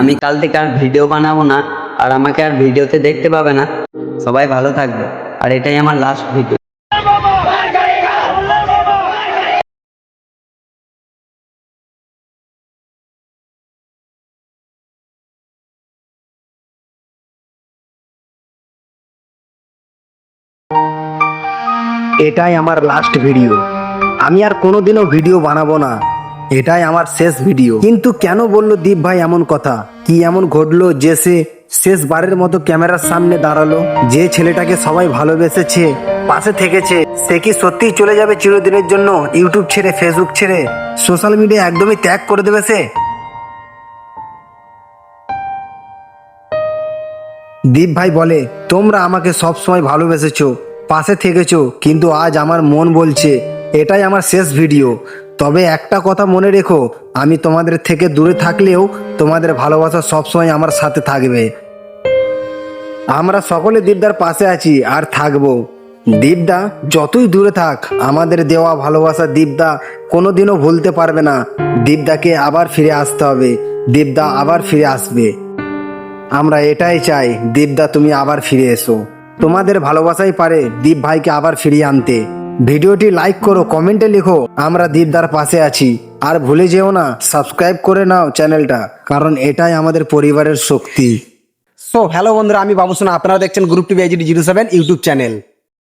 আমি কাল থেকে আর ভিডিও বানাবো না, আর আমাকে আর ভিডিওতে দেখতে পাবে না। সবাই ভালো থাকবে, আর এটাই আমার লাস্ট ভিডিও এটাই আমার লাস্ট ভিডিও আমি আর কোনোদিনও ভিডিও বানাবো না। এটাই আমার শেষ ভিডিও। কিন্তু কেন বলল দীপ ভাই এমন কথা? কি এমন ঘটলো যে সে শেষবারের মতো ক্যামেরার সামনে দাঁড়াল? যে ছেলেটাকে সবাই ভালোবেসেছে, পাশে থেকেছে, সে কি সত্যিই চলে যাবে চিরদিনের জন্য ইউটিউব ছেড়ে ফেসবুক ছেড়ে? সোশ্যাল মিডিয়া একদমই ত্যাগ করে দেবে সে? দীপ ভাই বলে, তোমরা আমাকে সব সময় ভালোবেসেছো, পাশে থেকেছো, কিন্তু আজ আমার মন বলছে, এটাই আমার শেষ ভিডিও। তবে একটা কথা মনে রেখো, আমি তোমাদের থেকে দূরে থাকলেও তোমাদের ভালোবাসা সবসময় আমার সাথে থাকবে। আমরা সকলে দীপদার পাশে আছি আর থাকব। দীপদা যতই দূরে থাক, আমাদের দেওয়া ভালোবাসা দীপদা কোনোদিনও ভুলতে পারবে না। দীপদাকে আবার ফিরে আসতে হবে। দীপদা আবার ফিরে আসবে। আমরা এটাই চাই দীপদা তুমি আবার ফিরে এসো। তোমাদের ভালোবাসাই পারে দীপ ভাইকে আবার ফিরিয়ে আনতে। ভিডিওটি লাইক করো, কমেন্টে লিখো, আমরা দীপদার পাশে আছি। আর ভুলে যেও না, সাবস্ক্রাইব করে নাও চ্যানেলটা, কারণ এটাই আমাদের পরিবারের শক্তি। সো হ্যালো বন্ধুরা, আমি বাবুসোনা, আপনারা দেখছেন group TV HD zero seven YouTube channel.